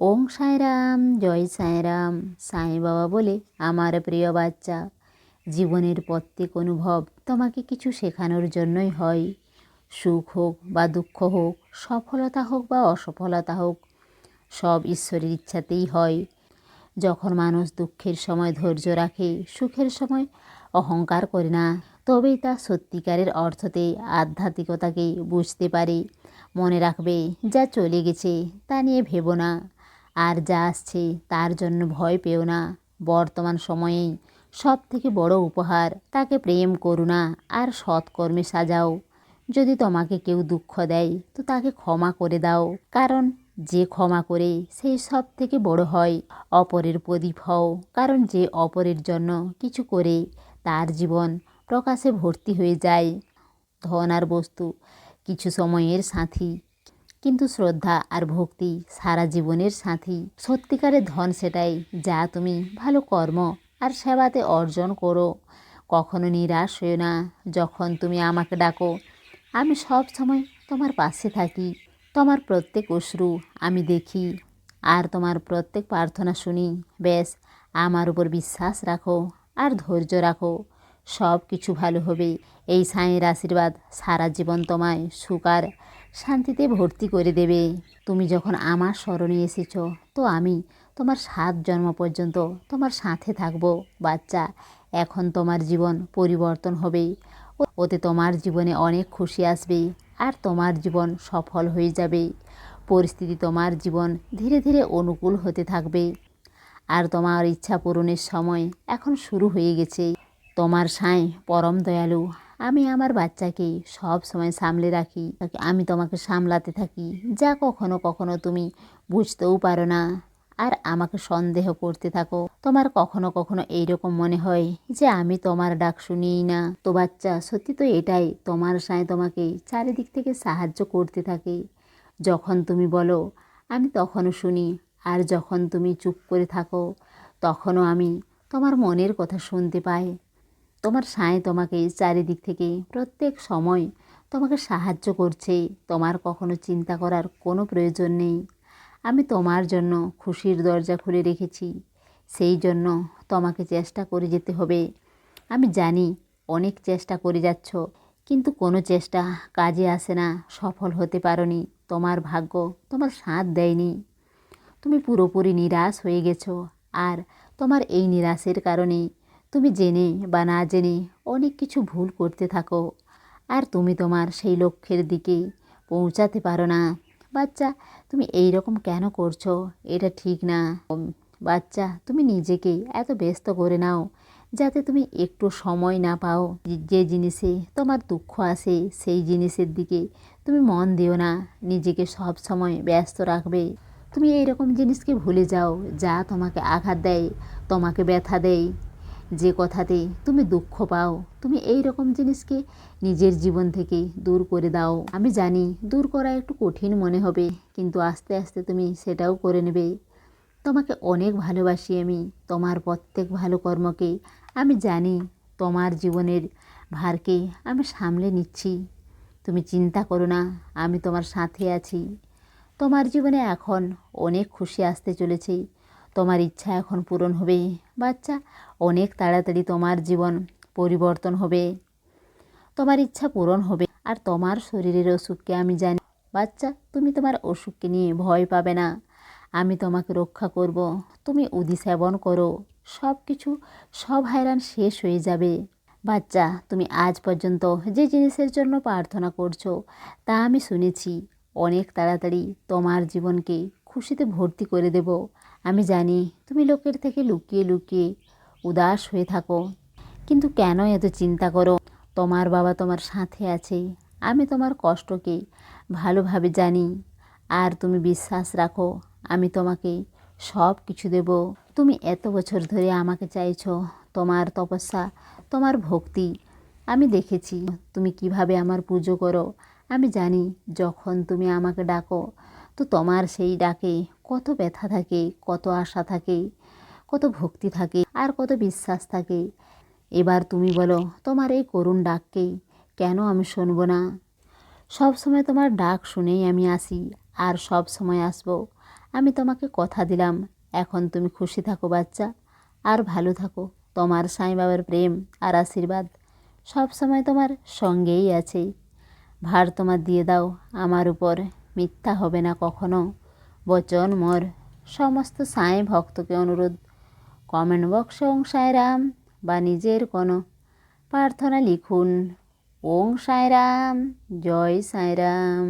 ওং সাঁয়রাম জয় সাঁয়রাম সাঁই বাবা বলে আমার প্রিয় বাচ্চা, জীবনের প্রত্যেক অনুভব তোমাকে কিছু শেখানোর জন্যই হয়। সুখ হোক বা দুঃখ হোক, সফলতা হোক বা অসফলতা হোক, সব ঈশ্বরের ইচ্ছাতেই হয়। যখন মানুষ দুঃখের সময় ধৈর্য রাখে, সুখের সময় অহংকার করে না, তবেই তা সত্যিকারের অর্থতে, আধ্যাত্মিকতাকে বুঝতে পারে। মনে রাখবে, যা চলে গেছে, তা নিয়ে ভেবো না। আর যা আসছে তার জন্য ভয় পেও না। বর্তমান সময়েই সব থেকে বড় উপহার তাকে প্রেম করুণা আর সৎকর্মে সাজাও। যদি তোমাকে কেউ দুঃখ দেয়, তো তাকে ক্ষমা করে দাও। কারণ যে ক্ষমা করে সেই সব থেকে বড় হয়। অপরের প্রদীপ হও, কারণ যে অপরের জন্য কিছু করে, তার জীবন প্রকাশে ভর্তি হয়ে যায়। ধন আর বস্তু, কিছু সময়ের সাথী কিন্তু শ্রদ্ধা আর ভক্তি সারা জীবনের সাথী। সত্যিকারের ধন সেটাই, যা তুমি ভালো কর্ম আর সেবাতে অর্জন করো। কখনো নিরাশ হয়েও না যখন তুমি আমাকে ডাকো। আমি সব সময় তোমার পাশে থাকি, তোমার প্রত্যেক অশ্রু আমি দেখি আর তোমার প্রত্যেক প্রার্থনা শুনি। ব্যাস, আমার উপর বিশ্বাস রাখো আর ধৈর্য রাখো। সব কিছু ভালো হবে, এই সাঁয়ের আশীর্বাদ সারা জীবন তোমায় সুখ আর শান্তিতে ভর্তি করে দেবে। তুমি যখন আমার স্মরণে এসেছ, তো আমি তোমার সাত জন্ম পর্যন্ত তোমার সাথে থাকব, বাচ্চা। এখন তোমার জীবন পরিবর্তন হবে। ওতে তোমার জীবনে অনেক খুশি আসবে আর তোমার জীবন সফল হয়ে যাবে। পরিস্থিতি তোমার জীবন ধীরে ধীরে অনুকূল হতে থাকবে। আর তোমার ইচ্ছা পূরণের সময় এখন শুরু হয়ে গেছে। তোমার সাঁই পরম দয়ালু আমি আমার বাচ্চাকে সব সময় সামলে রাখি আমি তোমাকে সামলাতে থাকি, যা কখনো কখনো তুমি বুঝতেও পারো না। আর আমাকে সন্দেহ করতে থাকো, তোমার কখনো কখনো এইরকম মনে হয় যে আমি তোমার ডাক শুনিই না। তো বাচ্চা, সত্যি তো এটাই, তোমার সাঁই তোমাকে চারিদিক থেকে সাহায্য করতে থাকে। যখন তুমি বলো, আমি তখনও শুনি। আর যখন তুমি চুপ করে থাকো, তখনও আমি তোমার মনের কথা শুনতে পাই। তোমার সাঁয় তোমাকে চারিদিক থেকে প্রত্যেক সময় তোমাকে সাহায্য করছে, তোমার কখনো চিন্তা করার কোনো প্রয়োজন নেই। আমি তোমার জন্য খুশির দরজা খুলে রেখেছি, সেই জন্য তোমাকে চেষ্টা করে যেতে হবে। আমি জানি অনেক চেষ্টা করে যাচ্ছ, কিন্তু কোনো চেষ্টা কাজে আসে না, সফল হতে পারোনি, তোমার ভাগ্য তোমার সাথ দেয়নি। তুমি পুরোপুরি নিরাশ হয়ে গেছো, আর তোমার এই নিরাশের কারণে তুমি জেনে বা না জেনে অনেক কিছু ভুল করতে থাকো। আর তুমি তোমার সেই লক্ষ্যের দিকে পৌঁছাতে পারো না। বাচ্চা, তুমি এই রকম কেন করছ? এটা ঠিক না। বাচ্চা, তুমি নিজেকে এত ব্যস্ত করে নাও যাতে তুমি একটু সময় না পাও। যে জিনিসে তোমার দুঃখ আসে সেই জিনিসের দিকে তুমি মন দিও না। নিজেকে সব সময় ব্যস্ত রাখবে। তুমি এই রকম জিনিসকে ভুলে যাও যা তোমাকে আঘাত দেয়, তোমাকে ব্যথা দেয়। যে কথাতে তুমি দুঃখ পাও, তুমি এই রকম জিনিসকে নিজের জীবন থেকে দূর করে দাও। আমি জানি দূর করা একটু কঠিন মনে হবে, কিন্তু আস্তে আস্তে তুমি সেটাও করে নেবে। তোমাকে অনেক ভালোবাসি আমি, তোমার প্রত্যেক ভালো কর্মকে আমি জানি তোমার জীবনের ভারকে আমি সামলে নিচ্ছি। তুমি চিন্তা করো না, আমি তোমার সাথে আছি। তোমার জীবনে এখন অনেক খুশি আসতে চলেছে। তোমার ইচ্ছা এখন পূরণ হবে। বাচ্চা, অনেক তাড়াতাড়ি তোমার জীবন পরিবর্তন হবে। তোমার ইচ্ছা পূরণ হবে আর তোমার শরীরের অসুখকে আমি জানি। বাচ্চা, তুমি তোমার অসুখকে নিয়ে ভয় পাবে না। আমি তোমাকে রক্ষা করব। তুমি উদি সেবন করো। সব কিছু সব হায়রান শেষ হয়ে যাবে। বাচ্চা, তুমি আজ পর্যন্ত যে জিনিসের জন্য প্রার্থনা করছ, তা আমি শুনেছি। অনেক তাড়াতাড়ি তোমার জীবনকে খুশিতে ভর্তি করে দেব। আমি জানি তুমি লোকের থেকে লুকিয়ে লুকিয়ে উদাস হয়ে থাকো। কিন্তু কেন এত চিন্তা করো? তোমার বাবা তোমার সাথে আছে। আমি তোমার কষ্টকে ভালোভাবে জানি। আর তুমি বিশ্বাস রাখো, আমি তোমাকে সব কিছু দেব। তুমি এত বছর ধরে আমাকে চাইছো, তোমার তপস্যা, তোমার ভক্তি। আমি দেখেছি তুমি কীভাবে আমার পুজো করো। আমি জানি যখন তুমি আমাকে ডাকো, তো তোমার সেই ডাকে কত ব্যথা থাকে, কত আশা থাকে, কত ভক্তি থাকে আর কত বিশ্বাস থাকে। এবার তুমি বলো, তোমার এই করুণ ডাককে কেন আমি শুনব না? সব সময় তোমার ডাক শুনেই আমি আসি আর সব সময় আসব। আমি তোমাকে কথা দিলাম, এখন তুমি খুশি থাকো বাচ্চা, আর ভালো থাকো। তোমার সাই বাবার প্রেম আর আশীর্বাদ সব সময় তোমার সঙ্গেই আছে। ভার তোমার দিয়ে দাও, আমার উপর মিথ্যা হবে না কখনো। বচন মোর। সমস্ত সাঁই ভক্তকে অনুরোধ। কমেন্ট বক্সে ওং সাঁয়রাম বা নিজের কোনো প্রার্থনা লিখুন। ওং সাঁয়রাম জয় সাঁয়রাম